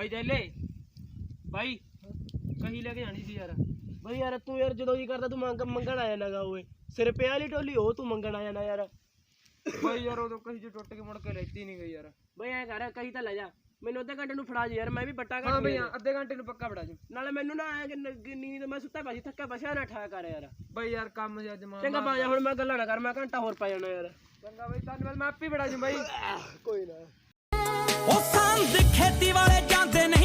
ਬਾਈ ਜੈਲੇ ਬਾਈ ਕਹੀ ਲੈ ਕੇ ਜਾਣੀ ਸੀ ਯਾਰ। ਬਈ ਯਾਰ ਤੂੰ ਯਾਰ ਜਦੋਂ ਜੀ ਕਰਦਾ ਤੂੰ ਮੰਗ ਮੰਗਣ ਆ ਜਾਣਾਗਾ ਓਏ। ਸਿਰ ਪਿਆ ਵਾਲੀ ਟੋਲੀ ਉਹ ਤੂੰ ਮੰਗਣ ਆ ਜਾਣਾ ਯਾਰ। ਬਾਈ ਯਾਰ ਉਦੋਂ ਕਹੀ ਜੇ ਟੁੱਟ ਕੇ ਮੁੜ ਕੇ ਲੈਤੀ ਨਹੀਂ ਗਈ ਯਾਰ। ਬਈ ਐ ਕਰ ਕਹੀ ਤਾਂ ਲੈ ਜਾ। ਮੈਨੂੰ ਅੱਧੇ ਘੰਟੇ ਨੂੰ ਫੜਾ ਜੀ ਯਾਰ ਮੈਂ ਵੀ ਬੱਟਾ ਹਾਂ ਘੱਟ ਬਈ ਹਾਂ, ਅੱਧੇ ਘੰਟੇ ਨੂੰ ਪੱਕਾ ਬੜਾ ਜੀ ਨਾਲੇ ਮੈਨੂੰ ਨਾ ਐ ਕਿ ਨ- ਨੀਂਦ ਮੈਂ ਸੁੱਤਾ ਪਿਆ ਸੀ ਥੱਕਾ ਬਸ਼ਾ ਨਾ ਠਾ ਕਰ ਯਾਰ। ਬਾਈ ਯਾਰ ਕੰਮ ਜਿਹਾ ਜਮਾ ਚੰਗਾ ਪਾ ਜਾ ਹੁਣ ਮੈਂ ਗੱਲਾਂ ਨਾ ਕਰ ਮੈਂ ਘੰਟਾ ਹੋਰ ਪਾ ਜਾਣਾ ਯਾਰ। ਚੰਗਾ ਬਾਈ ਧੰਨਵਾਦ ਮੈਂ ਆਪੇ ਬੜਾ ਜੀ ਬਾਈ। ਕੋਈ ਨਾ। ਉਹ ਸੰਦ ਖੇਤੀ ਵਾਲੇ ਜਾਂਦੇ ਨੇ।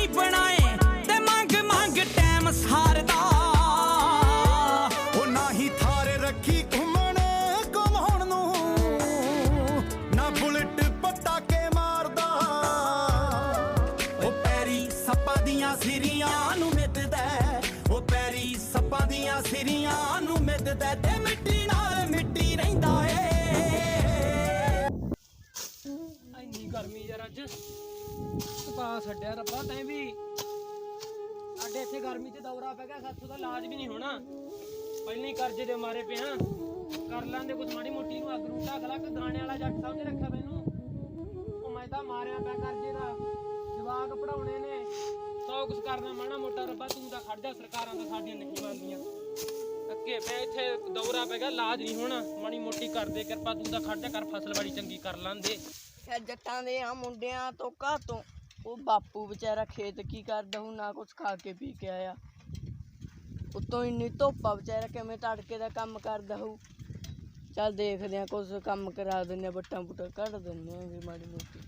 ਪਾ ਛੱਡਿਆ ਰੱਬਾ, ਤੈਂ ਵੀ। ਸਾਡੇ ਇੱਥੇ ਗਰਮੀ 'ਚ ਦੌਰਾ ਪੈ ਗਿਆ, ਸਾਥੋਂ ਦਾ ਇਲਾਜ ਵੀ ਨਹੀਂ ਹੋਣਾ। ਪਹਿਲਾਂ ਹੀ ਕਰਜ਼ੇ ਦੇ ਮਾਰੇ ਪਿਆ ਕਰ ਲਾਂਦੇ ਕੁਛ ਮਾੜੀ ਮੋਟੀ ਨੂੰ ਅੱਗ ਨੂੰ ਢੱਕ ਲਾ ਕਿ ਵਾਲਾ ਜੱਟ ਸਮਝ ਰੱਖਿਆ ਮੈਨੂੰ। ਉਹ ਮੈਂ ਤਾਂ ਮਾਰਿਆ ਪਿਆ ਕਰਜ਼ੇ ਦਾ। ਜਵਾਕ ਪੜਾਉਣੇ ਨੇ। ਸੌ ਕੁਛ ਕਰਨਾ ਮਾੜਾ ਮੋਟਾ ਰੱਬਾ, ਤੂੰ ਤਾਂ ਖੜ ਜਾ, ਸਰਕਾਰਾਂ ਤਾਂ ਸਾਡੀਆਂ ਨਹੀਂ ਮੰਨਦੀਆਂ। ਅੱਗੇ ਮੈਂ ਇੱਥੇ ਦੌਰਾ ਪੈ ਗਿਆ ਇਲਾਜ ਨਹੀਂ ਹੋਣਾ। ਮਾੜੀ ਮੋਟੀ ਕਰਦੇ ਕਿਰਪਾ, ਤੂੰ ਤਾਂ ਖੜ ਜਾ, ਕਰ ਫਸਲਵਾੜੀ ਚੰਗੀ ਕਰ ਲਾਂਦੇ। ਜੱਟਾਂ ਦੇ ਆ ਮੁੰਡਿਆਂ ਤੋਂ ਤੋਂ। ਉਹ ਬਾਪੂ ਵਿਚਾਰਾ ਖੇਤ ਕੀ ਕਰਦਾ ਹੂੰ ਨਾ ਕੁਛ ਖਾ ਕੇ ਪੀ ਕੇ ਆਇਆ। ਉਤੋਂ ਇੰਨੀ ਧੁੱਪਾ ਵਿਚਾਰਾ, ਕਿਵੇਂ ਤੜਕੇ ਦਾ ਕੰਮ ਕਰਦਾ ਹੂੰ ਚੱਲ ਦੇਖਦੇ ਆ ਕੁਛ ਕੰਮ ਕਰਾ ਦਿੰਦੇ ਆ ਬੱਟਾਂ ਬੁੱਟਾਂ ਕੱਢ ਦਿੰਦੇ ਆ ਵੀ ਮਾੜੀ ਮੋਟੀ।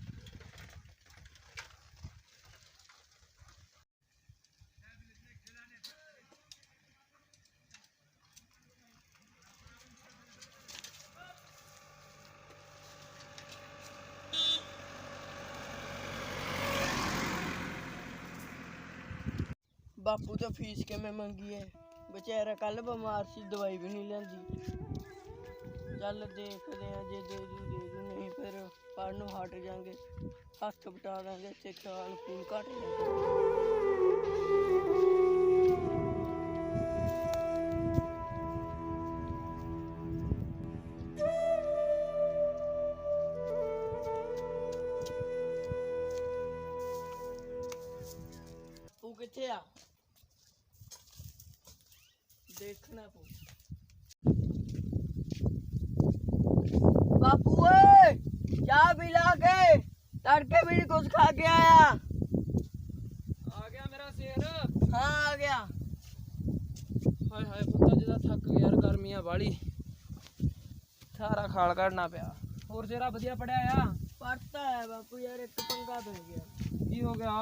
ਬਾਪੂ ਤਾਂ ਫੀਸ ਕਿਵੇਂ ਮੰਗੀ ਏ ਵਿਚਾਰਾ ਕੱਲ ਬਿਮਾਰ ਸੀ, ਦਵਾਈ ਵੀ ਨਹੀਂ ਲੈਂਦੀ ਚੱਲ ਦੇਖਦੇ ਆ ਜੇ ਦੇ ਦੂ ਦੇ ਦੂ, ਨਹੀਂ ਫਿਰ ਪੜ੍ਹਨ ਨੂੰ ਹਟ ਜਾਾਂਗੇ। ਹੱਥ ਬਟਾ ਦਾਂਗੇ ਤੇ ਖਾਲ ਖੂਨ ਘਟ ਜਾਏਗਾ। ਕਿੱਥੇ ਆ? ਦੇਖਣਾ ਪਊ। ਬਾਪੂ ਓਏ ਚਾਹ ਪੀ ਲਾ ਕੇ ਤੜਕੇ ਵੀ ਕੁਛ ਖਾ ਕੇ ਆਇਆ। ਆ ਗਿਆ ਮੇਰਾ ਸ਼ੇਰ। ਹਾਂ ਆ ਗਿਆ। ਹਾਏ ਹਾਏ ਪੁੱਤਾ ਜਿਹਦਾ ਥੱਕ ਗਿਆ ਯਾਰ ਗਰਮੀਆਂ ਵਾਲੀ। ਸਾਰਾ ਖਾਲ ਕੱਢਣਾ ਪਿਆ। ਹੋਰ ਜਰਾ ਵਧੀਆ ਪੜਿਆ ਆ? ਪੜਤਾ ਹੈ ਬਾਪੂ ਯਾਰ ਇੱਕ ਪੰਗਾ ਪੈ ਗਿਆ। ਕੀ ਹੋ ਗਿਆ?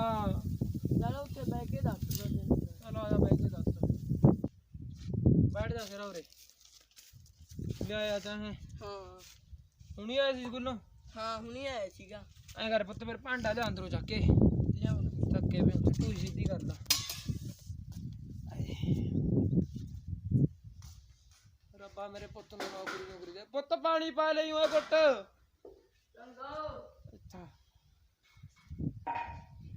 ਚਲੋ ਉੱਥੇ ਬਹਿ ਕੇ ਦੱਸ ਦੋ ਚਲੋ ਆ ਜਾ ਕੇ। ਦੱਸ ਬੈਠ ਜਾ ਫਿਰ ਉਰੇ। ਲਿਆਇਆ ਤਾਂ ਹੈ ਹਾਂ। ਹੁਣੀ ਆਇਆ ਸੀ ਸਕੂਲੋਂ? ਹਾਂ ਹੁਣੀ ਆਇਆ ਸੀਗਾ। ਐ ਕਰ ਪੁੱਤ ਫਿਰ ਭਾਂਡਾ ਲਿਆ ਅੰਦਰੋਂ ਚੱਕ ਕੇ। ਲਿਆਉਣਾ। ਥੱਕੇ ਵੇ ਤੂੰ ਸਿੱਧੀ ਕਰ ਲਾ। ਰੱਬਾ ਮੇਰੇ ਪੁੱਤ ਨੂੰ ਨੌਕਰੀ ਨੌਕਰੀ ਦੇ। ਪੁੱਤ ਪਾਣੀ ਪਾ ਲਈ ਓਏ ਪੁੱਤ। ਅੱਛਾ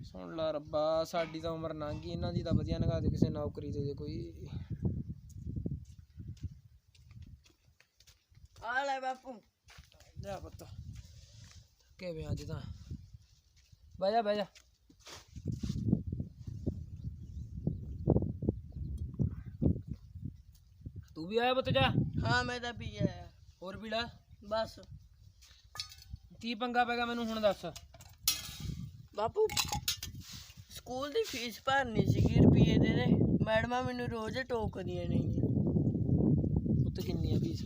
ਸੁਣ ਲਾ ਰੱਬਾ ਸਾਡੀ ਤਾਂ ਉਮਰ ਲੰਘ ਗਈ। ਇਹਨਾਂ ਦੀ ਤਾਂ ਵਧੀਆ ਲੰਘਾ ਦੇ ਕਿਸੇ ਨੌਕਰੀ ਦੇ ਦੇ ਕੋਈ। ਆ ਲੈ ਬਾਪੂ। ਲਿਆ ਪੁੱਤ। ਥੱਕੇ ਵੇ ਅੱਜ ਤਾਂ? ਬਹਿ ਜਾ ਬਹਿ ਜਾ। ਤੂੰ ਵੀ ਆਇਆ ਪੁੱਤ ਜਾ? ਹਾਂ ਮੈਂ ਤਾਂ ਪੀ ਆਇਆ। ਹੋਰ ਪੀੜਾ ਬਸ। ਕੀ ਪੰਗਾ ਪੈਗਾ ਮੈਨੂੰ ਹੁਣ ਦੱਸ? ਬਾਪੂ ਸਕੂਲ ਦੀ ਫੀਸ ਭਰਨੀ ਸੀਗੀ ਰੁਪਏ ਦੇ ਦੇ। ਮੈਡਮਾਂ ਮੈਨੂੰ ਰੋਜ਼ ਟੋਕਦੀਆਂ ਨੇ ਪੁੱਤ ਕਿੰਨੀ ਆ ਫੀਸ?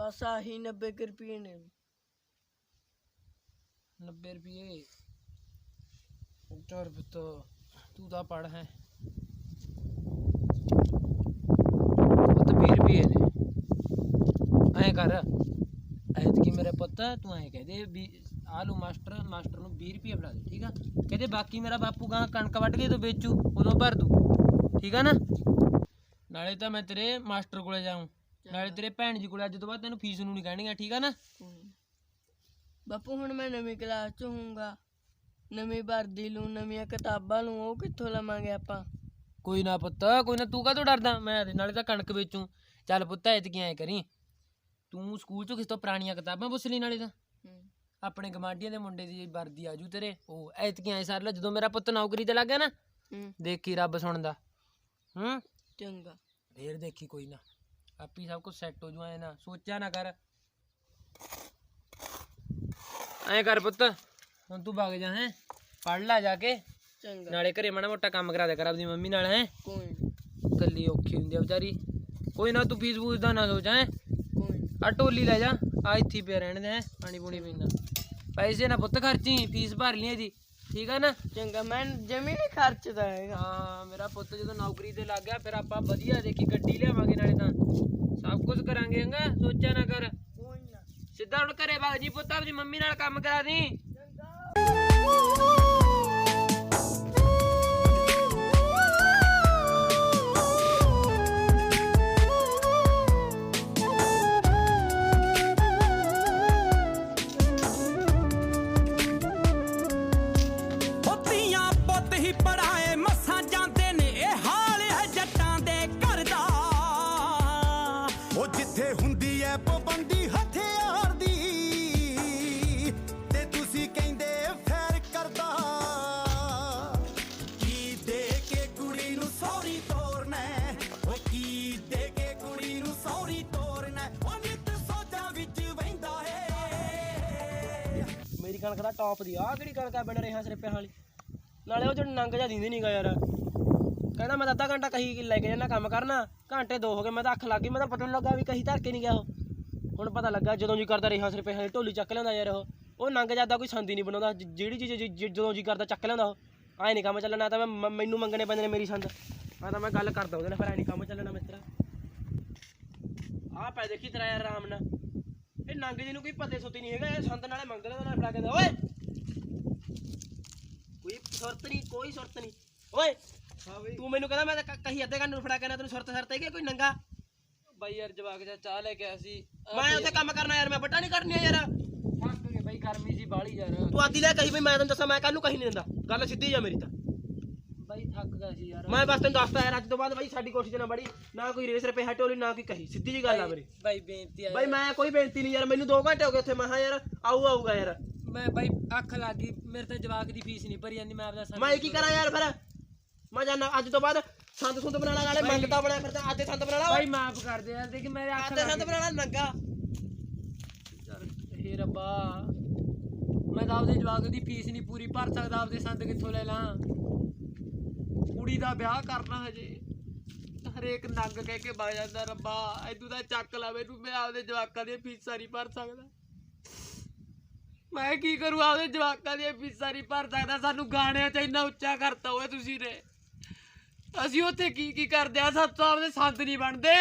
ਬਸ ਆਹੀ 90 ਕੁ ਰੁਪਏ ਨੇ। 90 ਰੁਪਏ? ਚੋਰ ਪੁੱਤ, ਤੂੰ ਤਾਂ ਪੜ ਹੈ। ਪੁੱਤ 20 ਰੁਪਏ ਨੇ। ਐਂ ਕਰ, ਐਤਕੀ ਮੇਰੇ ਪੁੱਤ, ਤੂੰ ਐਂ ਕਹਦੇ ਵੀ ਆਲੂ ਮਾਸਟਰ ਮਾਸਟਰ ਨੂੰ 20 ਰੁਪਏ ਫੜਾ ਦੇ, ਠੀਕ ਆ? ਕਹਿੰਦੇ ਬਾਕੀ ਮੇਰਾ ਬਾਪੂ ਗਾਂ ਕਣਕ ਵੱਢ ਕੇ ਤੋਂ ਵੇਚੂ, ਉਦੋਂ ਭਰ ਦੂ। ਠੀਕ ਆ ਨਾ? ਨਾਲੇ ਤਾਂ ਮੈਂ ਤੇਰੇ ਮਾਸਟਰ ਕੋਲੇ ਜਾਊਂ। ਨਾਲੇ ਤੇਰੇ ਭੈਣ ਜੀ ਕੋਲੇ ਅੱਜ ਤੋਂ ਬਾਅਦ ਤੈਨੂੰ ਫੀਸ ਨੂੰ ਨਹੀਂ ਕਹਿਣੀਆਂ ਠੀਕ ਆ ਨਾ। ਬਾਪੂ ਹੁਣ ਮੈਂ ਨਵੀਂ ਕਲਾਸ ਚ ਹੋਊਂਗਾ। ਨਵੀਂ ਵਰਦੀ ਲੂੰ ਨਵੀਆਂ ਕਿਤਾਬਾਂ ਲੂੰ ਉਹ ਕਿੱਥੋਂ ਲਵਾਂਗੇ ਆਪਾਂ? ਕੋਈ ਨਾ ਪੁੱਤ ਕੋਈ ਨਾ ਤੂੰ ਕਾਹਤੋਂ ਡਰਦਾ? ਮੈਂ ਤੇ ਨਾਲੇ ਤਾਂ ਕਣਕ ਵੇਚੂ। ਚੱਲ ਪੁੱਤ ਐਤਕੀ ਐ ਕਰੀ। ਤੂੰ ਸਕੂਲ ਚੋਂ ਕਿਸ ਤੋਂ ਪੁਰਾਣੀਆਂ ਕਿਤਾਬਾਂ ਪੁੱਛ ਲਈ ਨਾਲੇ ਤਾਂ। ਆਪਣੇ ਗਮਾਂਡੀਆਂ ਦੇ ਮੁੰਡੇ ਦੀ ਵਰਦੀ ਆਜੂ ਤੇਰੇ। ਉਹ ਐਤਕੀਆਂ ਐ ਸਰ ਲੈ ਜਦੋਂ ਮੇਰਾ ਪੁੱਤ ਨੌਕਰੀ ਤੇ ਲੱਗ ਗਿਆ ਨਾ। ਦੇਖੀ ਰੱਬ ਸੁਣਦਾ। ਹੂੰ? ਚੰਗਾ। ਫੇਰ ਦੇਖੀ ਕੋਈ ਨਾ। ਆਪੀ ਸਭ ਕੁਝ ਸੈੱਟ ਹੋ ਜੂਆ ਨਾ। ਸੋਚਿਆ ਨਾ ਕਰ। ਐਂ ਕਰ ਪੁੱਤ। ਹੁਣ ਤੂੰ ਵਗ ਜਾ ਹੈ। ਪੜ ਲੈ ਜਾ ਕੇ। ਚੰਗਾ। ਨਾਲੇ ਘਰੇ ਮਾੜਾ ਮੋਟਾ ਕੰਮ ਕਰਾ ਦੇ ਕਰ ਆਪਦੀ ਮੰਮੀ ਨਾਲ ਹੈ। ਕੋਈ ਕੱਲੀ ਔਖੀ ਹੁੰਦੀ ਆ ਵਿਚਾਰੀ। ਕੋਈ ਨਾ ਤੂੰ ਫੀਸ ਫੂਸ ਦਾ ਨਾ ਸੋਚ ਹੈ। ਕੋਈ। ਆ ਟੋਲੀ ਲੈ ਜਾ। ਆ ਇੱਥੇ ਪਿਆ ਰਹਿਣ ਦੇ ਹੈਂ, ਪਾਣੀ ਪੂਣੀ ਪੀਣਾ ਪੈਸੇ ਨਾ ਪੁੱਤ ਖਰਚੀ ਫੀਸ ਭਰ ਲਈ ਇਹਦੀ। ਠੀਕ ਆ ਨਾ? ਚੰਗਾ ਮੈਂ ਜਮੀ ਨਹੀਂ ਖਰਚਦਾ ਹੈਗਾ। ਹਾਂ ਮੇਰਾ ਪੁੱਤ ਜਦੋਂ ਨੌਕਰੀ ਤੇ ਲੱਗ ਗਿਆ ਫਿਰ ਆਪਾਂ ਵਧੀਆ ਦੇਖੀ ਗੱਡੀ ਲਿਆਵਾਂਗੇ ਨਾਲੇ ਤਾਂ। ਸਭ ਕੁਝ ਕਰਾਂਗੇ ਹੰਗਾ ਸੋਚਿਆ ਨਾ ਕਰ। ਕੋਈ ਨਾ। ਸਿੱਧਾ ਹੁਣ ਘਰੇ ਵਗ ਜੀ ਪੁੱਤ ਆਪਣੀ ਮੰਮੀ ਨਾਲ ਕੰਮ ਕਰਾ ਦੀ। ਪੁੱਤੀਆਂ ਕਣਕ ਦੀ, ਆਹ ਕਿਹੜੀ ਗੱਲ ਆ ਬਣ ਰਿਹਾ ਸਰਪਿਆਂ ਵਾਲੀ? ਨਾਲੇ ਉਹ ਜਿਹੜਾ ਨੰਗ ਜਾ ਦਿੰਦੇ ਨਹੀਂਗਾ ਯਾਰ। ਕਹਿੰਦਾ ਮੈਂ ਤਾਂ ਅੱਧਾ ਘੰਟਾ ਕਹੀ ਲੈ ਕੇ ਜਾਣਾ ਕੰਮ ਕਰਨਾ, ਘੰਟੇ ਦੋ ਹੋ ਗਏ, ਮੈਂ ਤਾਂ ਅੱਖ ਲੱਗ ਗਈ, ਮੈਂ ਤਾਂ ਪਤਾ ਲੱਗਾ ਵੀ ਕਹੀ ਧਰ ਕੇ ਨਹੀਂ ਗਿਆ ਉਹ। ਹੁਣ ਪਤਾ ਲੱਗਾ ਜਦੋਂ ਜੀ ਕਰਦਾ ਰਿਹਾ ਸਰਪਿਆਂ ਵਾਲੀ, ਢੋਲੀ ਚੱਕ ਲੈਂਦਾ ਯਾਰ ਉਹ। ਉਹ ਨੰਗ ਜਾਂਦਾ ਕੋਈ ਸੰਦੀ ਨਹੀਂ ਬਣਾਉਂਦਾ ਜਿਹੜੀ ਚੀਜ਼ ਜਦੋਂ ਜੀ ਕਰਦਾ ਚੱਕ ਲੈਂਦਾ ਉਹ। ਐ ਨਹੀਂ ਕੰਮ ਚੱਲਣਾ, ਤਾਂ ਮੈਂ ਮੈਨੂੰ ਮੰਗਣੇ ਪੈਂਦੇ ਨੇ ਮੇਰੀ ਸੰਦ। ਮੈਂ ਤਾਂ ਮੈਂ ਗੱਲ ਕਰਦਾ ਉਹਦੇ ਨਾਲ, ਫਿਰ ਐ ਨਹੀਂ ਕੰਮ ਚੱਲਣਾ ਮਿੱਤਰਾ। ਆਹ ਪੈ ਦੇਖੀ ਤੇਰਾ ਯਾਰ ਆਰਾਮ ਨਾਲ। ਇਹ ਨੰਗ ਜੀ ਨੂੰ ਕੋਈ ਪਤੇ ਸੁੱਤੀ ਨਹੀਂ ਹੈਗਾ, ਇਹ ਸੰਦ ਨਾਲੇ ਮੰਗਦਾ ਨਾਲ ਫੜਾ ਕੇ ਓਏ! ਕੋਈ ਸੁਰਤ ਨਹੀਂ ਕੋਈ ਸੁਰਤ ਨਹੀਂ। ਓਏ ਤੂੰ ਮੈਨੂੰ ਕਹਿੰਦਾ ਮੈਂ ਤਾਂ ਕਹੀ ਅੱਧੇ ਘੰਟੇ ਨੂੰ ਫੜਾ ਕੇ ਨਾ ਤੈਨੂੰ ਸੁਰਤ ਸਰਤ ਹੈਗੀ ਆ ਕੋਈ ਨੰਗਾ? ਬਾਈ ਯਾਰ ਜਵਾਕ ਜਾ ਚਾਹ ਲੈ ਕੇ ਆਇਆ ਸੀ। ਮੈਂ ਉੱਥੇ ਕੰਮ ਕਰਨਾ ਯਾਰ ਮੈਂ ਵੱਡਾ ਨਹੀਂ ਕਰਨੀ ਯਾਰ। ਥੱਕ ਗਏ ਬਾਈ ਗਰਮੀ ਸੀ ਬਾਹਲੀ ਯਾਰ। ਤੂੰ ਆਦੀ ਲੈ ਕਹੀ ਵੀ ਮੈਂ ਤੈਨੂੰ ਦੱਸਾਂ ਮੈਂ ਕੱਲ ਨੂੰ ਕਹੀ ਨਹੀਂ ਦਿੰਦਾ। ਗੱਲ ਸਿੱਧੀ ਆ ਮੇਰੀ ਤਾਂ। ਬਾਈ ਥੱਕ ਗਿਆ ਸੀ ਯਾਰ। ਮੈਂ ਬਸ ਤੈਨੂੰ ਦੱਸਤਾ ਯਾਰ ਅੱਜ ਤੋਂ ਬਾਅਦ ਬਾਈ ਸਾਡੀ ਕੋਠੀ 'ਚ ਨਾ ਬੜੀ ਨਾ ਕੋਈ ਰੇਸ ਰੁਪਏ ਹਟੋਲੀ ਨਾ ਕੋਈ ਕਹੀ। ਸਿੱਧੀ ਜੀ ਗੱਲ ਆ ਮੇਰੀ। ਬਾਈ ਬੇਨਤੀ ਆ ਬਾਈ ਮੈਂ ਕੋਈ ਬੇਨਤੀ ਨਹੀਂ ਯਾਰ ਮੈਨੂੰ 2 ਘੰਟੇ ਹੋ ਗਏ ਉੱਥੇ ਮੈਂ ਕਿਹਾ ਯਾਰ ਆਊ ਆਊਗਾ ਯਾਰ। ਮੈਂ ਬਾਈ ਅੱਖ ਲੱਗ ਗਈ ਮੇਰੇ ਤਾਂ ਜਵਾਕ ਦੀ ਫੀਸ ਨਹੀਂ ਭਰੀ ਜਾਂਦੀ ਮੈਂ ਆਪਦਾ ਮੈਂ ਕੀ ਕਰਾਂ ਯਾਰ ਫਿਰ? ਮੈਂ ਜਾਣਾ ਅੱਜ ਤੋਂ ਬਾਅਦ ਸੰਦ ਸੁੰਦ ਬਣਾਣਾ ਨਾਲੇ ਮੰਗਤਾ ਬਣਾ ਫਿਰ ਤਾਂ ਆਦੇ ਸੰਦ ਬਣਾ ਲਾ ਬਾਈ ਮਾਫ ਕਰ ਦੇ ਯਾਰ ਦੇਖ ਮੇਰੇ ਅੱਖ ਲੱਗ ਸੰਦ ਗਈ। ਬਣਾਣਾ ਨੰਗਾ। ਚੱਲ, ਹੇ ਰੱਬਾ। ਮੈਂ ਤਾਂ ਆਪਦੇ ਜਵਾਕ ਦੀ ਫੀਸ ਨਹੀਂ ਪੂਰੀ ਭਰ ਸਕਦਾ ਆਪਦੇ ਸੰਦ ਕਿੱਥੋਂ ਲੈ ਲਾਂ? ਕੁੜੀ ਦਾ ਵਿਆਹ ਕਰਨਾ ਹਜੇ। ਹਰੇਕ ਨੰਗ ਕਹਿ ਕੇ ਜਾਂਦਾ ਰੱਬਾ ਐਦੂ ਦਾ ਚੱਕ ਲਾ ਮੈਨੂੰ ਮੈਂ ਆਪਦੇ ਜਵਾਕਾਂ ਦੀਆਂ ਫੀਸਾਂ ਨਹੀਂ ਭਰ ਸਕਦਾ। ਮੈਂ ਕੀ ਕਰੂ? ਆਪਦੇ ਜਵਾਕਾਂ ਦੀਆਂ ਫੀਸਾਂ ਨਹੀਂ ਭਰ ਸਕਦਾ। ਸਾਨੂੰ ਗਾਣਿਆਂ 'ਚ ਇੰਨਾ ਉੱਚਾ ਕਰਤਾ ਹੋਇਆ ਤੁਸੀਂ ਨੇ। ਅਸੀਂ ਉੱਥੇ ਕੀ ਕੀ ਕਰਦੇ ਆ? ਸਭ ਤੋਂ ਆਪਦੇ ਸੰਦ ਨਹੀਂ ਬਣਦੇ।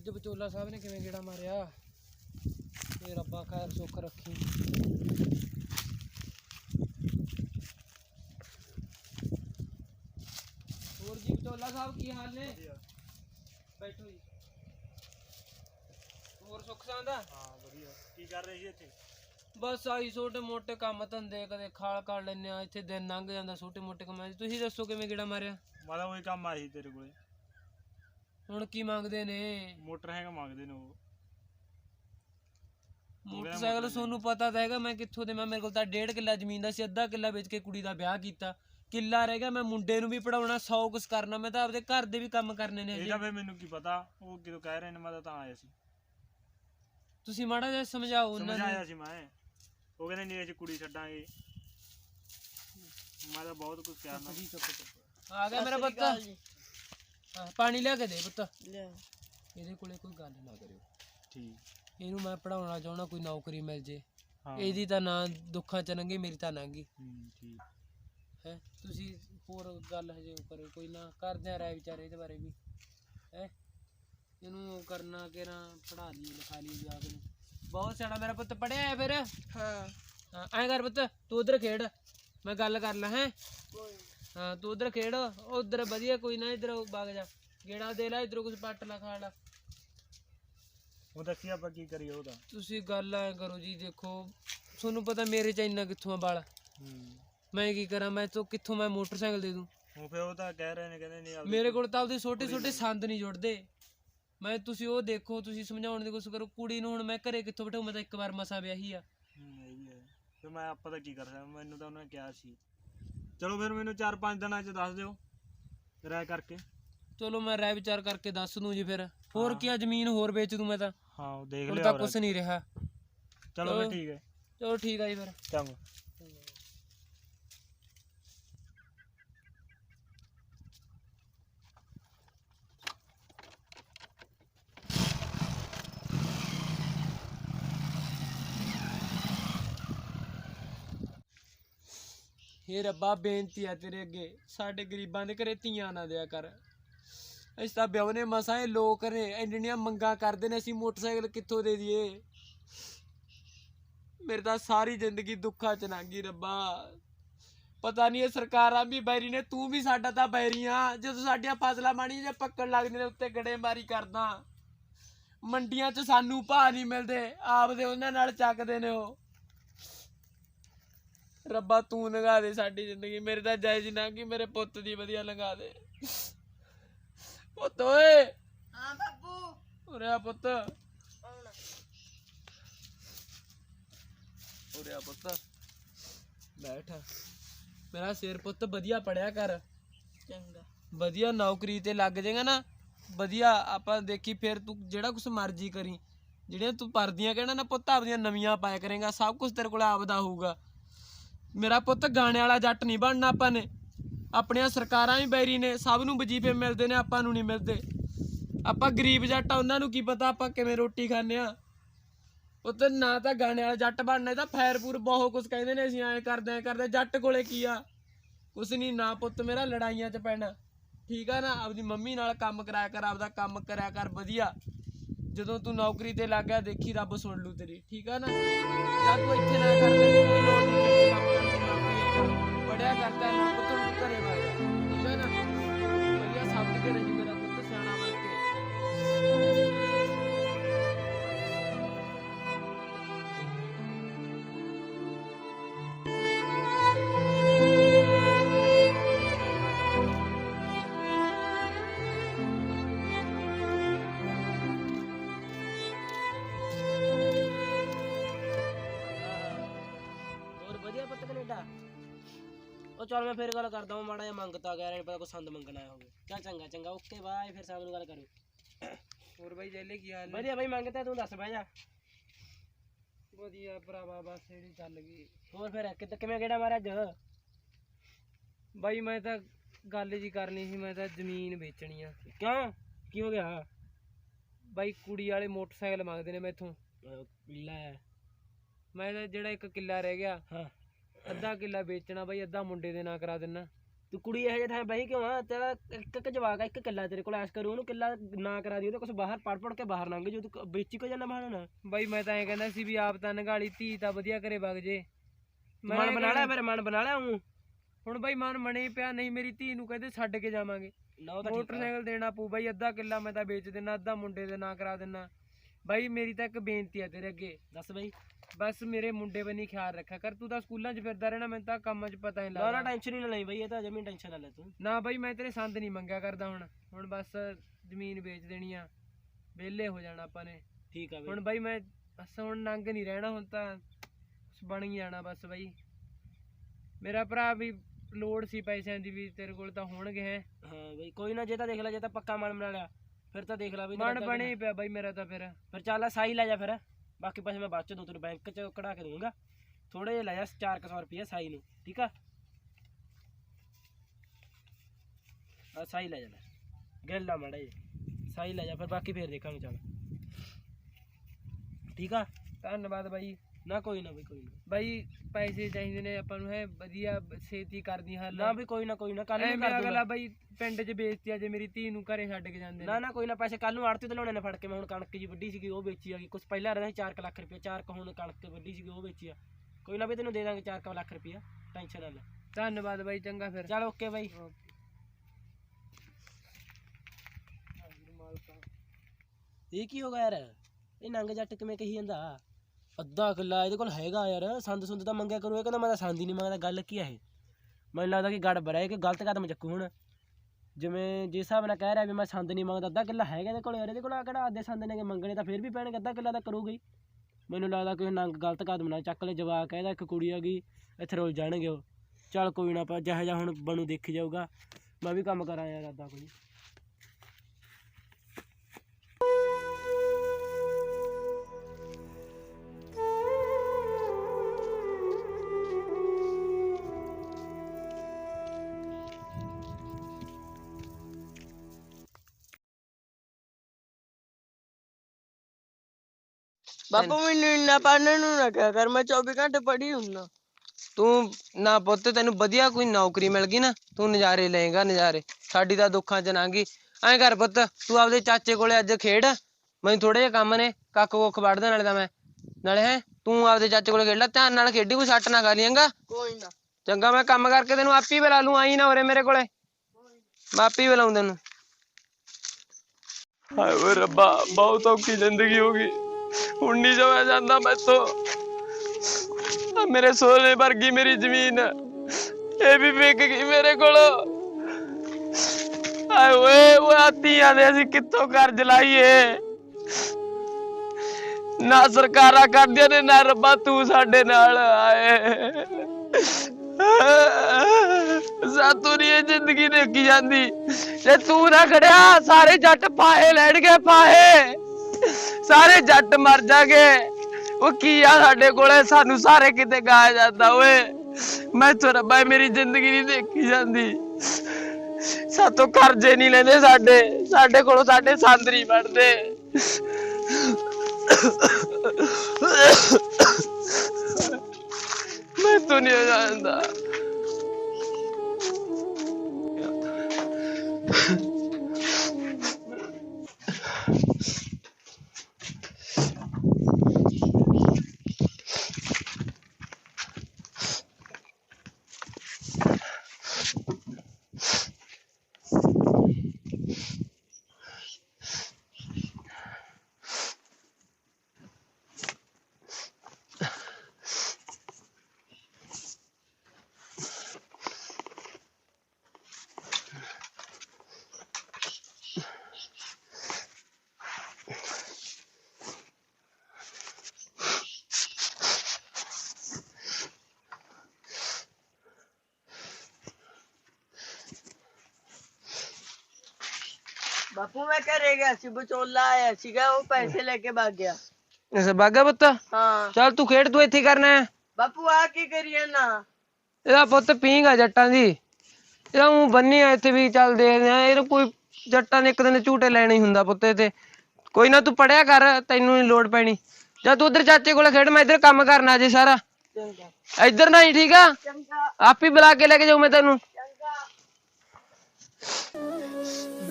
ਅੱਜ ਵਿਚੋਲਾ ਸਾਹਿਬ ਨੇ ਕਿਵੇਂ ਗੇੜਾ ਮਾਰਿਆ? ਇਹ ਰੱਬਾ ਖੈਰ ਸੁੱਖ ਰੱਖੀ। ਹੋਰ ਜੀ ਵਿਚੋਲਾ ਸਾਹਿਬ ਕੀ ਹਾਲ ਨੇ? ਬੈਠੋ ਜੀ। ਹੋਰ ਸੁੱਖ ਸਾਂਦਾ ਹਾਂ ਵਧੀਆ। ਕੀ ਕਰ ਰਹੇ ਸੀ ਇੱਥੇ? ਬਸ ਆਈ ਛੋਟੇ ਮੋਟੇ ਕੰਮ ਧੰਦੇ ਕਦੇ ਖਾਲ ਕਰ ਲੈਨੇ ਆ ਇੱਥੇ ਦਿਨ ਲੰਘ ਜਾਂਦਾ ਛੋਟੇ ਮੋਟੇ ਕੰਮਾਂ ਤੁਸੀਂ ਦੱਸੋ ਕਿਵੇਂ ਗੇੜਾ ਮਾਰਿਆ? ਮਾਦਾ ਕੋਈ ਕੰਮ ਸੀ ਤੇਰੇ ਕੋਲੇ? ਹੁਣ ਕੀ ਮੰਗਦੇ ਨੇ? ਮੋਟਰ ਹੈਗਾ ਮੰਗਦੇ ਨੇ ਉਹ। ਮੋਟਰਸਾਈਕਲ ਤੁਹਾਨੂੰ ਪਤਾ ਤਾਂ ਹੈਗਾ ਮੈਂ ਕਿੱਥੋਂ ਦੇ ਮੈਂ ਮੇਰੇ ਕੋਲ ਤਾਂ ਡੇਢ ਕਿੱਲਾ ਜ਼ਮੀਨ ਦਾ ਸੀ ਅੱਧਾ ਕਿੱਲਾ ਵੇਚ ਕੇ ਕੁੜੀ ਦਾ ਵਿਆਹ ਕੀਤਾ। ਕਿੱਲਾ ਰਹਿ ਗਿਆ ਮੈਂ ਮੁੰਡੇ ਨੂੰ ਵੀ ਪੜਾਉਣਾ ਸੌ ਕੁਛ ਕਰਨਾ ਮੈਂ ਤਾਂ ਆਪਦੇ ਘਰ ਦੇ ਵੀ ਕੰਮ ਕਰਨੇ ਨੇ। ਇਹਦਾ ਫੇ ਮੈਨੂੰ ਕੀ ਪਤਾ ਉਹ ਕਿਦੋਂ ਕਹਿ ਰਹੇ ਨੇ ਮੈਂ ਤਾਂ ਤਾਂ ਆਇਆ ਸੀ। ਤੁਸੀਂ ਮਾੜਾ ਜਿਹਾ ਸਮਝਾਓ ਉਹਨਾਂ ਸਮਝਾਇਆ ਨੂੰ ਸੀ ਮੈਂ। ਉਹ ਕਹਿੰਦੇ ਨਹੀਂ ਅਸੀਂ ਕੁੜੀ ਛੱਡਾਂਗੇ। ਮੈਂ ਤਾਂ ਬਹੁਤ ਕੁਝ ਕਿਹਾ ਨਾ। ਆ ਗਿਆ ਮੇਰਾ ਪੁੱਤ। ਹਾਂ, ਪਾਣੀ ਲਿਆ ਕੇ ਦੇ ਪੁੱਤ। ਇਹਦੇ ਕੋਲੇ ਕੋਈ ਗੱਲ ਨਾ ਕਰਿਓ। ਠੀਕ। ਇਹਨੂੰ ਮੈਂ ਪੜਾਉਣਾ ਚਾਹੁੰਦਾ ਕੋਈ ਨੌਕਰੀ ਮਿਲ ਜੇ। ਹਾਂ। ਇਹਦੀ ਤਾਂ ਨਾ ਦੁੱਖਾਂ ਚ ਲੰਘੀ ਮੇਰੀ ਤਾਂ ਲੰਘੀ ਹੂੰ, ਠੀਕ। ਹੈ ਤੁਸੀਂ ਹੋਰ ਗੱਲ ਹਜੇ ਕਰੋ ਕੋਈ ਨਾ ਕਰਦੇ ਆ ਰਾਏ ਵਿਚਾਰੇ ਇਹਦੇ ਬਾਰੇ ਵੀ। ਹੈ? ਇਹਨੂੰ ਕਰਨਾ ਕਿਹੜਾ ਪੜਾ ਲਈ ਲਿਖਾ ਲਈ ਜਾ ਕੇ ਬਹੁਤ ਸਿਆਣਾ ਮੇਰਾ ਪੁੱਤ ਪੜਿਆ ਹੈ ਫਿਰ? ਹਾਂ। ਹਾਂ ਐਂ ਕਰ ਪੁੱਤ ਤੂੰ ਉਧਰ ਖੇਡ ਮੈਂ ਗੱਲ ਕਰ ਲਾਂ ਹੈ? ਹਾਂ ਤੂੰ ਉਧਰ ਖੇਡ ਉਧਰ ਵਧੀਆ ਕੋਈ ਨਾ ਇਧਰ ਵਗ ਜਾ। ਗੇੜਾ ਦੇ ਲੈ ਇਧਰੋਂ ਕੁਝ ਪੱਟ ਲਾ ਖਾ ਲਾ। ਉਹ ਦੱਸੀ ਆਪਾਂ ਕੀ ਕਰੀਏ ਉਹਦਾ ਤੁਸੀਂ ਗੱਲ ਐ ਕਰੋ ਜੀ ਦੇਖੋ ਤੁਹਾਨੂੰ ਪਤਾ ਮੇਰੇ ਚ ਇੰਨਾ ਕਿੱਥੋਂ ਆ ਬਾਲ? ਹੂੰ। ਮੈਂ ਕੀ ਕਰਾਂ ਮੈਂ ਤੋਂ ਕਿੱਥੋਂ ਮੈਂ ਮੋਟਰਸਾਈਕਲ ਦੇ ਦੂੰ? ਉਹ ਫਿਰ ਉਹ ਤਾਂ ਕਹਿ ਰਹੇ ਨੇ ਕਹਿੰਦੇ ਨਹੀਂ ਆਪਦੀ ਮੇਰੇ ਕੋਲ ਤਾਂ ਉਹਦੇ ਛੋਟੇ ਛੋਟੇ ਸੰਦ ਨਹੀਂ ਜੁੜਦੇ। ਮੈਂ ਤੁਸੀਂ ਉਹ ਦੇਖੋ ਤੁਸੀਂ ਸਮਝਾਉਣ ਦੀ ਕੋਸ਼ਿਸ਼ ਕਰੋ ਕੁੜੀ ਨੂੰ ਹੁਣ ਮੈਂ ਘਰੇ ਕਿੱਥੋਂ ਬਿਠਾਉ ਮੈਂ ਤਾਂ ਇੱਕ ਵਾਰ ਮਸਾ ਵਿਆਹੀ ਆ। ਹੂੰ ਇਹ ਵੀ ਹੈ। ਫਿਰ ਮੈਂ ਆਪਾਂ ਤਾਂ ਕੀ ਕਰ ਸਕਦਾ? ਮੈਨੂੰ ਤਾਂ ਉਹਨੇ ਕਿਹਾ ਸੀ। ਚਲੋ ਫਿਰ ਮੈਨੂੰ 4-5 ਦਿਨਾਂ ਚ ਦੱਸ ਦਿਓ ਰਾਇ ਕਰਕੇ। ਚਲੋ ਮੈਂ ਰਾਏ ਵਿਚਾਰ ਕਰਕੇ ਦੱਸ ਦੂੰ ਜੀ ਫਿਰ। ਹੋਰ ਕੀ ਆ ਜ਼ਮੀਨ ਹੋਰ ਵੇਚ ਦੂੰ ਮੈਂ ਤਾਂ। ਹਾਂ ਉਹ ਦੇਖ ਹੁਣ ਲਿਆ ਤਾਂ ਕੁਛ ਨਹੀਂ ਰਿਹਾ। ਚਲੋ ਫਿਰ ਠੀਕ ਹੈ। ਚਲੋ ਠੀਕ ਆ ਜੀ ਫਿਰ। ਚੰਗਾ। ਹੇ ਰੱਬਾ, ਬੇਨਤੀ ਆ ਤੇਰੇ ਅੱਗੇ। ਸਾਡੇ ਗਰੀਬਾਂ ਦੇ ਘਰੇ ਧੀਆਂ ਨਾ ਦਿਆ ਕਰ। ਅਸੀਂ ਤਾਂ ਵਿਆਹਨੇ ਮਸਾਂ ਇਹ ਲੋਕ ਨੇ, ਇੰਨੀਆਂ ਮੰਗਾਂ ਕਰਦੇ ਨੇ, ਅਸੀਂ ਮੋਟਰਸਾਈਕਲ ਕਿੱਥੋਂ ਦੇ ਦਈਏ? ਮੇਰੇ ਤਾਂ ਸਾਰੀ ਜ਼ਿੰਦਗੀ ਦੁੱਖਾਂ ਚ ਲੰਘੀ ਰੱਬਾ। ਪਤਾ ਨਹੀਂ ਇਹ ਸਰਕਾਰਾਂ ਵੀ ਬੈਰੀ ਨੇ, ਤੂੰ ਵੀ ਸਾਡਾ ਤਾਂ ਬੈਰੀ ਜਦੋਂ ਸਾਡੀਆਂ ਫਸਲਾਂ ਮਾਣੀ ਜੇ ਪੱਕਣ ਲੱਗਦੇ ਨੇ, ਉੱਤੇ ਗੜੇਮਾਰੀ ਕਰਦਾ। ਮੰਡੀਆਂ 'ਚ ਸਾਨੂੰ ਭਾਅ ਨਹੀਂ ਮਿਲਦੇ। ਆਪਦੇ ਉਹਨਾਂ ਨਾਲ ਚੱਕਦੇ ਨੇ ਉਹ। ਰੱਬਾ ਤੂੰ ਲੰਘਾ ਦੇ ਸਾਡੀ ਜ਼ਿੰਦਗੀ। ਮੇਰੇ ਤਾਂ ਜਾਇਜ਼ ਨਾ ਕਿ ਮੇਰੇ ਪੁੱਤ ਦੀ ਵਧੀਆ ਲੰਘਾ ਦੇ। ਪੁੱਤ ਓਏ। ਹਾਂ ਬਾਪੂ ਉਰੇ ਆ ਪੁੱਤ। ਉਰੇ ਆ ਪੁੱਤ। ਬੈਠ। ਮੇਰਾ ਸਿਰ ਪੁੱਤ ਵਧੀਆ ਪੜਿਆ ਕਰ। ਚੰਗਾ। ਵਧੀਆ ਨੌਕਰੀ ਤੇ ਲੱਗ ਜਾਏਗਾ ਨਾ। ਵਧੀਆ ਆਪਾਂ ਦੇਖੀ ਫਿਰ ਤੂੰ ਜਿਹੜਾ ਕੁਛ ਮਰਜ਼ੀ ਕਰੀ। ਜਿਹੜੀਆਂ ਤੂੰ ਪਰਦੀਆਂ ਕਹਿਣਾ ਨਾ ਪੁੱਤ ਆਪਦੀਆਂ ਨਵੀਆਂ ਪਾਇਆ ਕਰੇਗਾ। ਸਭ ਕੁਝ ਤੇਰੇ ਕੋਲ ਆਪਦਾ ਹੋਊਗਾ। ਮੇਰਾ ਪੁੱਤ ਗਾਣੇ ਵਾਲਾ ਜੱਟ ਨਹੀਂ ਬਣਨਾ ਆਪਾਂ ਨੇ। ਆਪਣੀਆਂ ਸਰਕਾਰਾਂ ਵੀ ਬੈਰੀ ਨੇ, ਸਭ ਨੂੰ ਵਜੀਫੇ ਮਿਲਦੇ ਨੇ, ਆਪਾਂ ਨੂੰ ਨਹੀਂ ਮਿਲਦੇ। ਆਪਾਂ ਗਰੀਬ ਜੱਟ ਆ, ਉਹਨਾਂ ਨੂੰ ਕੀ ਪਤਾ ਆਪਾਂ ਕਿਵੇਂ ਰੋਟੀ ਖਾਂਦੇ ਆ। ਪੁੱਤ ਨਾ ਤਾਂ ਗਾਣੇ ਵਾਲਾ ਜੱਟ ਬਣਨਾ ਤਾਂ ਫੈਰਪੂਰ ਬਹੁਤ ਕੁਝ ਕਹਿੰਦੇ ਨੇ, ਅਸੀਂ ਐਂ ਕਰਦੇ ਐਂ ਕਰਦੇ, ਜੱਟ ਕੋਲੇ ਕੀ ਆ? ਕੁਛ ਨਹੀਂ, ਨਾ ਪੁੱਤ ਮੇਰਾ ਲੜਾਈਆਂ 'ਚ ਪੈਣਾ। ਠੀਕ ਆ ਨਾ, ਆਪਦੀ ਮੰਮੀ ਨਾਲ ਕੰਮ ਕਰਾਇਆ ਕਰ, ਆਪਦਾ ਕੰਮ ਕਰਿਆ ਕਰ, ਵਧੀਆ। ਜਦੋਂ ਤੂੰ ਨੌਕਰੀ ਤੇ ਲੱਗ ਗਿਆ, ਦੇਖੀ ਰੱਬ ਸੁਣ ਲੂ ਤੇਰੀ। ਠੀਕ ਆ ਨਾ? ਜਾਂ ਤੂੰ ਇੱਥੇ ਨਾ ਕਰ, ਤੈਨੂੰ ਕੋਈ ਲੋੜ ਨਹੀਂ ਕਿ ਕੰਮ ਕਰਨ ਦੀ ਪੜਿਆ ਕਰਦਾ ਨਾ ਪੁੱਤ ਚੱਲ ਮੈਂ ਫੇਰ ਗੱਲ ਕਰਦਾ ਹਾਂ ਮਾੜਾ ਜਿਹਾ ਮੰਗਤਾ ਗਿਆ ਰੇ ਪਤਾ ਕੋ ਸੰਦ ਮੰਗਣ ਆਇਆ ਹੋਵੇ ਚੱਲ ਚੰਗਾ ਚੰਗਾ ਓਕੇ ਬਾਏ ਫਿਰ ਸ਼ਾਮ ਨੂੰ ਗੱਲ ਕਰਿਓ। ਹੋਰ ਬਾਈ ਜੈਲੇ ਕੀ ਹਾਲ ਵਧੀਆ ਬਾਈ ਮੰਗਤਾ ਤੂੰ ਦੱਸ ਬਹਿ ਜਾ। ਵਧੀਆ ਭਰਾਵਾ ਬਸ ਜਿਹੜੀ ਚੱਲ ਗਈ। ਹੋਰ ਫਿਰ ਕਿੱਦ ਕਿਵੇਂ ਗੇੜਾ ਮਾਰਿਆ ਅੱਜ? ਬਾਈ ਮੈਂ ਤਾਂ ਗੱਲ ਜੀ ਕਰਨੀ ਸੀ ਮੈਂ ਤਾਂ ਜ਼ਮੀਨ ਵੇਚਣੀ ਆ। ਕਿਉਂ? ਕੀ ਹੋ ਗਿਆ? ਬਾਈ ਕੁੜੀ ਵਾਲੇ ਮੋਟਰਸਾਈਕਲ ਮੰਗਦੇ ਨੇ ਮੈਥੋਂ। ਲੈ। ਮੈਂ ਤਾਂ ਜਿਹੜਾ ਇੱਕ ਕਿੱਲਾ ਰਹਿ ਗਿਆ ਹਾਂ। ਅੱਧਾ ਕਿੱਲਾ ਵੇਚਣਾ ਬਾਈ ਅੱਧਾ ਮੁੰਡੇ ਦੇ ਨਾਂ ਕਰਾ ਦੇਣਾ ਤੂੰ ਕੁੜੀ ਇਹੋ ਜਿਹੇ ਥਾਂ ਬਹੀ ਕਿਉਂ ਆ? ਤੇਰਾ ਇੱਕ ਇੱਕ ਜਵਾਕ ਆ ਇੱਕ ਕਿੱਲਾ ਤੇਰੇ ਕੋਲ ਐਸ਼ ਕਰੂ ਉਹਨੂੰ ਕਿੱਲਾ ਨਾ ਕਰਾ ਦੀ ਉਹਦੇ ਕੁਛ ਬਾਹਰ ਪੜ ਪੜ ਕੇ ਬਾਹਰ ਲੰਘ ਜੂ ਤੂੰ ਵੇਚੀ ਕੋ ਜਾਣਾ ਬਹਾਨਾ ਬਾਈ ਮੈਂ ਤਾਂ ਐਂ ਕਹਿੰਦਾ ਸੀ ਵੀ ਆਪ ਤਾਂ ਨਗਾਲੀ ਧੀ ਤਾਂ ਵਧੀਆ ਘਰੇ ਵਗ ਜੇ। ਮਨ ਬਣਾ ਲਿਆ ਫਿਰ ਮਨ ਬਣਾ ਲਿਆ ਹੂੰ ਹੁਣ ਬਾਈ ਮਨ ਮਣੇ ਪਿਆ ਨਹੀਂ ਮੇਰੀ ਧੀ ਨੂੰ ਕਹਿੰਦੇ ਛੱਡ ਕੇ ਜਾਵਾਂਗੇ। ਨਾ ਤਾਂ। ਮੋਟਰਸਾਈਕਲ ਦੇਣਾ ਪਊ ਬਾਈ ਅੱਧਾ ਕਿੱਲਾ ਮੈਂ ਤਾਂ ਵੇਚ ਦੇਣਾ ਅੱਧਾ ਮੁੰਡੇ ਦੇ ਨਾਂ ਕਰਾ ਦੇਣਾ ਬਾਈ ਮੇਰੀ ਤਾਂ ਇੱਕ ਬੇਨਤੀ ਆ ਤੇਰੇ ਅੱਗੇ। ਦੱਸ ਬਈ। ਬਸ ਮੇਰੇ ਮੁੰਡੇ ਬਣੀ ਖਿਆਲ ਰੱਖਿਆ ਕਰ ਤੂੰ ਤਾਂ ਸਕੂਲਾਂ 'ਚ ਫਿਰਦਾ ਰਹਿਣਾ ਮੈਨੂੰ ਤਾਂ ਕੰਮਾਂ 'ਚ ਪਤਾ ਨਹੀਂ ਨਾ ਨਾ ਲੱਗਦਾ ਟੈਨਸ਼ਨ ਹੀ ਨਾ ਲਈ ਬਈ ਇਹ ਤਾਂ ਜਮੀਨ ਟੈਨਸ਼ਨ ਨਾ ਲੈ ਤੂੰ। ਨਾ ਬਾਈ ਮੈਂ ਤੇਰੇ ਸੰਦ ਨਹੀਂ ਮੰਗਿਆ ਕਰਦਾ ਹੁਣ। ਹੁਣ ਬਸ ਜ਼ਮੀਨ ਵੇਚ ਦੇਣੀ ਆ। ਵਿਹਲੇ ਹੋ ਜਾਣਾ ਆਪਾਂ ਨੇ। ਠੀਕ ਆ ਬਈ। ਹੁਣ ਬਾਈ ਮੈਂ ਬਸ ਹੁਣ ਨੰਗ ਨਹੀਂ ਰਹਿਣਾ ਹੁਣ ਤਾਂ ਬਣ ਹੀ ਜਾਣਾ ਬਸ ਬਾਈ। ਮੇਰਾ ਭਰਾ ਵੀ ਲੋੜ ਸੀ ਪੈਸਿਆਂ ਦੀ ਵੀ ਤੇਰੇ ਕੋਲ ਤਾਂ ਹੋਣਗੇ ਹੈ। ਹਾਂ ਬਈ ਕੋਈ ਨਾ ਜੇ ਤਾਂ ਦੇਖ ਲੈ ਜੇ ਤਾਂ ਪੱਕਾ ਮਨ ਬਣਾ ਲਿਆ ਫਿਰ ਤਾਂ ਦੇਖ ਲੈ ਬਈ ਮਨ ਬਣੇ ਹੀ ਪਿਆ ਬਾਈ ਮੇਰਾ ਤਾਂ ਫਿਰ। ਫਿਰ ਚੱਲ ਸਾਈ ਲੈ ਜਾ ਫਿਰ। ਬਾਕੀ ਪੈਸੇ ਮੈਂ ਬਾਅਦ ਚ ਦੂੰ ਤੈਨੂੰ ਬੈਂਕ ਚ ਕਢਾ ਕੇ ਦੂੰਗਾ ਥੋੜੇ ਜਿਹਾ ਲੈ ਜਾ 400 ਰੁਪਏ ਸਾਈ ਨੂੰ, ਠੀਕ ਆ? ਆ ਸਾਈ ਲੈ ਜਾ ਲੈ। ਗਿਣ ਲਾ ਮਾੜਾ ਜੀ ਸਾਈ ਲੈ ਜਾ, ਫਿਰ ਬਾਕੀ ਫੇਰ ਦੇਖਾਂਗੇ ਚੱਲ। ਠੀਕ ਆ? ਧੰਨਵਾਦ ਬਾਈ। ਨਾ ਕੋਈ ਨਾ ਬਈ ਕੋਈ ਨਾ। ਬਾਈ ਪੈਸੇ ਚਾਹੀਦੇ ਨੇ ਆਪਾਂ ਨੂੰ ਹੈ ਵਧੀਆ ਛੇਤੀ ਕਰਦੀ ਹੱਲ। ਨਾ ਵੀ ਕੋਈ ਨਾ ਕੋਈ ਨਾ ਕੱਲ ਨੂੰ ਕਰ ਅਗਲਾ ਬਾਈ ਪਿੰਡ 'ਚ ਵੇਚਤੀ ਆ ਜੇ ਮੇਰੀ ਧੀ ਨੂੰ ਘਰੇ ਛੱਡ ਕੇ ਜਾਂਦੇ ਨਾ। ਨੇ ਨਾ ਕੋਈ ਨਾ ਪੈਸੇ ਕੱਲ ਨੂੰ ਆੜਤੀ ਤੇ ਲਾਉਣੇ ਨੇ ਫੜ ਕੇ ਮੈਂ ਹੁਣ ਕਣਕ ਜੀ ਵੱਡੀ ਸੀਗੀ ਉਹ ਵੇਚੀ ਆ ਗਈ। ਕੁਝ ਪਹਿਲਾਂ ਰਹਿੰਦਾ ਸੀ 4 ਲੱਖ ਰੁਪਏ 4 ਕ ਹੁਣ ਕਣਕ ਵੱਡੀ ਸੀਗੀ ਉਹ ਵੇਚੀ ਆ। ਕੋਈ ਨਾ ਵੀ ਤੈਨੂੰ ਦੇ ਦਾਂਗੇ 4 ਲੱਖ ਰੁਪਏ ਟੈਨਸ਼ਨ ਨਾ ਲੈ। ਧੰਨਵਾਦ ਬਾਈ ਚੰਗਾ ਫਿਰ। ਚੱਲ ਓਕੇ ਬਾਈ। ਇਹ ਕੀ ਹੋ ਗਿਆ ਯਾਰ? ਇਹ ਨੰਗ ਜੱਟ ਕਿਵੇਂ ਕਹੀ ਜਾਂਦਾ? ਅੱਧਾ ਕਿੱਲਾ ਇਹਦੇ ਕੋਲ ਹੈਗਾ ਯਾਰ, ਸੰਦ ਸੁੰਦ ਤਾਂ ਮੰਗਿਆ ਕਰੂ, ਇਹ ਕਹਿੰਦਾ ਮੈਂ ਤਾਂ ਸੰਦ ਹੀ ਨਹੀਂ ਮੰਗਦਾ, ਗੱਲ ਕੀ ਆ ਇਹ? ਮੈਨੂੰ ਲੱਗਦਾ ਕਿ ਗੜਬੜ ਹੈ ਕਿ ਗਲਤ ਕਦਮ ਚੱਕੂ ਹੁਣ। ਜਿਵੇਂ ਜਿਸ ਹਿਸਾਬ ਨਾਲ ਕਹਿ ਰਿਹਾ ਵੀ ਮੈਂ ਸੰਦ ਨਹੀਂ ਮੰਗਦਾ, ਅੱਧਾ ਕਿੱਲਾ ਹੈਗਾ ਇਹਦੇ ਕੋਲ ਯਾਰ, ਇਹਦੇ ਕੋਲ ਆ ਕਿਹੜਾ ਆਦੇ ਸੰਦ ਨੇ ਮੰਗਣੇ, ਤਾਂ ਫਿਰ ਵੀ ਪੈਣਗੇ, ਅੱਧਾ ਕਿੱਲਾ ਤਾਂ ਕਰੂਗਾ ਹੀ। ਮੈਨੂੰ ਲੱਗਦਾ ਕਿ ਨੰਗ ਗਲਤ ਕਦਮ ਨਾ ਚੱਕ ਲੈ, ਜਵਾਕ ਕਹਿੰਦਾ ਇੱਕ ਕੁੜੀ ਆ ਗਈ, ਇੱਥੇ ਰੋਲ ਜਾਣਗੇ ਉਹ। ਚੱਲ ਕੋਈ ਨਾ, ਆਪਾਂ ਜਿਹੋ ਜਿਹਾ ਹੁਣ ਬਣੂ ਦੇਖੀ ਜਾਊਗਾ। ਮੈਂ ਵੀ ਕੰਮ ਕਰਾਂ ਯਾਰ, ਅੱਧਾ ਕੋਈ ਬਾਪੂ ਮੈਨੂੰ ਇੰਨਾ ਪੜ੍ਹਨ ਨੂੰ ਨਾ ਕਿਹਾ ਕਰ ਮੈਂ 24 ਘੰਟੇ ਪੜ੍ਹੀ ਹੁੰਨਾ। ਤੂੰ ਨਾ ਪੁੱਤ ਤੈਨੂੰ ਵਧੀਆ ਕੋਈ ਨੌਕਰੀ ਮਿਲ ਗਈ ਨਾ ਤੂੰ ਨਜ਼ਾਰੇ ਲਏਗਾ ਨਜ਼ਾਰੇ ਸਾਡੀ ਤਾਂ ਦੁੱਖਾਂ ਚ ਲੰਘੀ ਐਂ ਕਰ ਪੁੱਤ ਤੂੰ ਆਪਦੇ ਚਾਚੇ ਕੋਲੇ ਅੱਜ ਖੇਡ ਮੈਨੂੰ ਥੋੜੇ ਜਿਹੇ ਕੰਮ ਨੇ ਕੱਖ ਕੁੱਖ ਵੜਦੇ ਨਾਲੇ ਤਾਂ ਮੈਂ। ਨਾਲੇ ਹੈ ਤੂੰ ਆਪਦੇ ਚਾਚੇ ਕੋਲੇ ਖੇਡ ਲੈ ਧਿਆਨ ਨਾਲ ਖੇਡੀ ਕੋਈ ਸੱਟ ਨਾ ਖਾ ਲਈਂਗਾ ਕੋਈ ਨਾ। ਚੰਗਾ ਮੈਂ ਕੰਮ ਕਰਕੇ ਤੈਨੂੰ ਆਪੀ ਬੁਲਾ ਲੂੰ ਆਈ ਨਾ ਉਰੇ ਮੇਰੇ ਕੋਲੇ। ਮੈਂ ਆਪੀ ਬੁਲਾਉਂ ਤੈਨੂੰ। ਹਾਏ ਓਏ ਰੱਬਾ ਬਹੁਤ ਔਖੀ ਜ਼ਿੰਦਗੀ ਹੋ ਗਈ। ਹੁਣ ਨਹੀਂ ਜਾਇਆ ਜਾਂਦਾ ਮੈਥੋਂ। ਮੇਰੇ ਸੋਲੇ ਵਰਗੀ ਮੇਰੀ ਜ਼ਮੀਨ। ਇਹ ਵੀ ਵਿਕ ਗਈ ਮੇਰੇ ਕੋਲੋਂ। ਆਏ ਓਏ ਉਹ ਆਤੀਆਂ ਦੇ ਅਸੀਂ ਕਿੱਥੋਂ ਕਰਜ਼ ਲਾਈਏ? ਨਾ ਸਰਕਾਰਾਂ ਕਰਦੀਆਂ ਨੇ, ਨਾ ਰੱਬਾ ਤੂੰ ਸਾਡੇ ਨਾਲ ਆਏ। ਸਾਤੋਂ ਨੀ ਇਹ ਜ਼ਿੰਦਗੀ ਦੇਖੀ ਜਾਂਦੀ। ਜੇ ਤੂੰ ਨਾ ਖੜਿਆ, ਸਾਰੇ ਜੱਟ ਪਾਹੇ ਲੈਣਗੇ ਪਾਹੇ ਸਾਰੇ ਜੱਟ ਮਰ ਜਾਗੇ। ਉਹ ਕੀ ਆ ਸਾਡੇ ਕੋਲੇ? ਸਾਨੂੰ ਸਾਰੇ ਕਿਤੇ ਗਾਇਆ ਜਾਂਦਾ ਓਏ। ਮੈਂ ਤਾਂ ਰੱਬਾ, ਮੇਰੀ ਜ਼ਿੰਦਗੀ ਨਹੀਂ ਦੇਖੀ ਜਾਂਦੀ। ਸਾਤੋਂ ਕਰਜ਼ੇ ਨਹੀਂ ਲੈਂਦੇ ਸਾਡੇ। ਸਾਡੇ ਕੋਲੋਂ ਸਾਡੇ ਸੰਦਰੀ ਬਣਦੇ। ਮੈਂ ਤਾਂ ਨਹੀਂ ਜਾਂਦਾ। ਬਾਪੂ ਮੈਂ ਘਰੇ ਗਿਆ ਸੀ ਵਿਚੋਲਾ ਆਇਆ ਸੀਗਾ ਉਹ ਪੈਸੇ ਲੈ ਕੇ ਭੱਗ ਗਿਆ। ਅੱਛਾ ਬਾਗਾ ਪੁੱਤ? ਹਾਂ। ਚੱਲ ਤੂੰ ਖੇਡ ਤੂੰ ਇੱਥੇ ਹੀ ਕਰਨਾ। ਹੈ ਬਾਪੂ ਆ ਕੀ ਕਰੀਏ ਨਾ? ਇਹਦਾ ਪੁੱਤ ਪੀਂਗ ਆ ਜੱਟਾਂ ਦੀ। ਇਹਦਾ ਉਹ ਬੰਨੀ ਆ ਇੱਥੇ ਵੀ ਚੱਲ ਦੇਖਦੇ ਆ ਇਹਨੂੰ ਕੋਈ ਜੱਟਾਂ ਨੇ ਇੱਕ ਦਿਨ ਝੂਟੇ ਲੈਣੇ ਹੀ ਹੁੰਦਾ ਪੁੱਤ ਤੇ ਕੋਈ ਨਾ ਤੂੰ ਪੜਿਆ ਕਰ ਤੈਨੂੰ ਨਹੀਂ ਲੋੜ ਪੈਣੀ। ਜਾਂ ਤੂੰ ਉਧਰ ਚਾਚੇ ਕੋਲੇ ਖੇਡ ਮੈਂ ਇੱਧਰ ਕੰਮ ਕਰਨਾ ਜੇ ਸਾਰਾ। ਚੰਗਾ। ਇੱਧਰ ਨਾ ਹੀ ਠੀਕ ਆ? ਚੰਗਾ। ਆਪ ਹੀ ਬੁਲਾ ਕੇ ਲੈ ਕੇ ਜਾਊ ਮੈਂ ਤੈਨੂੰ। ਚੰਗਾ।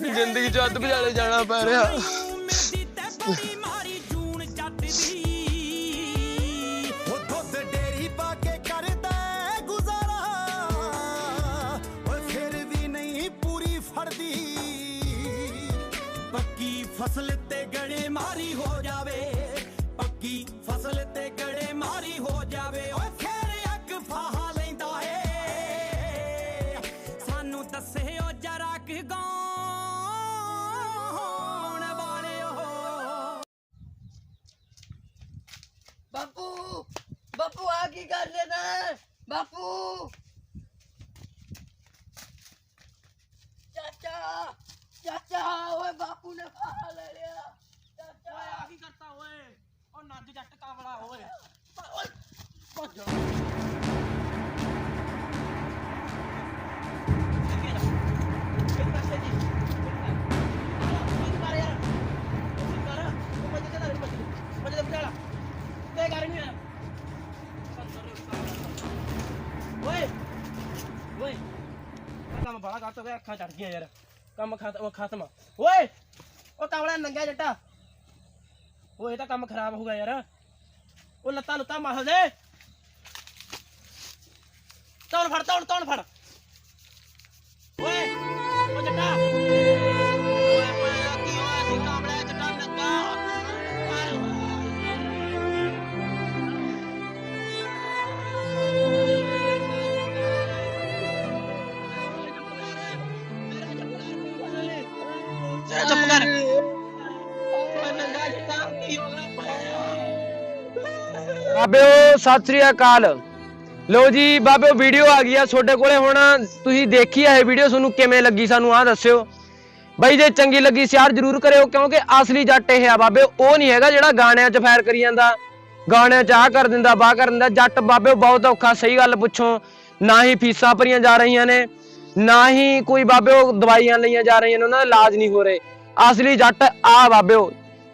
ਜ਼ਿੰਦਗੀ ਚ ਅੱਧ ਵਿਚਾਲੇ ਜਾਣਾ ਪੈ ਰਿਹਾ। ਫਸਲ ਕੰਮ ਬੜਾ ਅੱਖਾਂ ਚੜ ਗਈਆਂ ਯਾਰ ਕੰਮ ਖਤਮ ਖਤਮ ਓਏ ਉਹ ਤਾਵਲਾ ਨੰਗਾ ਜੱਟਾ ਓਏ ਤਾਂ ਕੰਮ ਖਰਾਬ ਹੋ ਗਿਆ ਯਾਰ ਉਹ ਲੱਤਾਂ ਲੁੱਤਾਂ ਮਾਹਲ ਦੇ ਤੌਣ ਫੜ, ਤੌਣ ਤੌਣ ਫੜ। ਓਏ, ਉਹ ਜੱਟਾ। ਓਏ ਪਾਇਆ ਕੀ ਹੋਇਆ ਸੀ ਕਾਮੜਾ ਜੱਟਾ ਨੰਗਾ ਚੁੱਪ ਕਰ। ਓਏ ਨੰਗਾ ਜੱਟਾ ਕੀ ਹੋ ਗਿਆ ਬਾਬਿਓ, ਸਤਿ ਸ੍ਰੀ ਅਕਾਲ। ਲੋ ਜੀ, ਬਾਬੇ ਵੀਡੀਓ ਆ ਗਈ ਆ ਤੁਹਾਡੇ ਕੋਲੇ। ਹੁਣ ਤੁਸੀਂ ਦੇਖੀ ਆ ਇਹ ਵੀਡੀਓ ਤੁਹਾਨੂੰ ਕਿਵੇਂ ਲੱਗੀ ਸਾਨੂੰ ਆਹ ਦੱਸਿਓ। ਬਾਈ, ਜੇ ਚੰਗੀ ਲੱਗੀ ਸ਼ੇਅਰ ਜ਼ਰੂਰ ਕਰਿਓ, ਕਿਉਂਕਿ ਅਸਲੀ ਜੱਟ ਇਹ ਆ ਬਾਬੇ, ਉਹ ਨਹੀਂ ਹੈਗਾ ਜਿਹੜਾ ਗਾਣਿਆਂ 'ਚ ਫਾਇਰ ਕਰੀ ਜਾਂਦਾ, ਗਾਣਿਆਂ 'ਚ ਆਹ ਕਰ ਦਿੰਦਾ ਬਾਹ ਕਰ ਦਿੰਦਾ। ਜੱਟ ਬਾਬੇ ਬਹੁਤ ਔਖਾ, ਸਹੀ ਗੱਲ ਪੁੱਛੋ। ਨਾ ਹੀ ਫੀਸਾਂ ਭਰੀਆਂ ਜਾ ਰਹੀਆਂ ਨੇ, ਨਾ ਹੀ ਕੋਈ ਬਾਬੇ, ਉਹ ਦਵਾਈਆਂ ਲਈਆਂ ਜਾ ਰਹੀਆਂ ਨੇ, ਉਹਨਾਂ ਦਾ ਇਲਾਜ ਨਹੀਂ ਹੋ ਰਹੇ। ਅਸਲੀ ਜੱਟ ਆ ਬਾਬਿਓ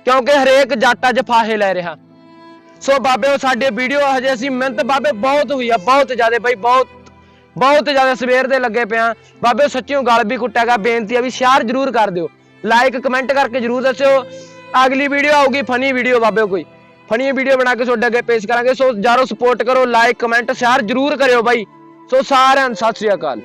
ਕਿਉਂਕਿ ਹਰੇਕ ਜੱਟ ਅੱਜ ਫਾਹੇ ਲੈ ਰਿਹਾ। ਸੋ ਬਾਬੇ ਸਾਡੇ ਵੀਡੀਓ ਹਜੇ ਅਸੀਂ ਮਿਹਨਤ ਬਾਬੇ ਬਹੁਤ ਹੋਈ ਆ, ਬਹੁਤ ਜ਼ਿਆਦਾ ਬਾਈ, ਬਹੁਤ ਬਹੁਤ ਜ਼ਿਆਦਾ ਸਵੇਰ ਦੇ ਲੱਗੇ ਪਿਆ। ਬਾਬੇ ਸੱਚੀਓ ਗਲ ਵੀ ਕੁੱਟਿਆਗਾ ਬੇਨਤੀ ਆ ਵੀ ਸ਼ੇਅਰ ਜਰੂਰ ਕਰ ਦਿਓ। ਲਾਈਕ ਕਮੈਂਟ ਕਰਕੇ ਜਰੂਰ ਦੱਸਿਓ। ਅਗਲੀ ਵੀਡੀਓ ਆਊਗੀ ਫਨੀ ਵੀਡੀਓ ਬਾਬੇ ਕੋਈ। ਫਨੀ ਵੀਡੀਓ ਬਣਾ ਕੇ ਤੁਹਾਡੇ ਅੱਗੇ ਪੇਸ਼ ਕਰਾਂਗੇ। ਸੋ ਯਾਰੋ ਸਪੋਰਟ ਕਰੋ ਲਾਈਕ ਕਮੈਂਟ ਸ਼ੇਅਰ ਜਰੂਰ ਕਰਿਓ ਬਾਈ। ਸੋ ਸਾਰਿਆਂ ਨੂੰ ਸਤਿ ਸ੍ਰੀ ਅਕਾਲ।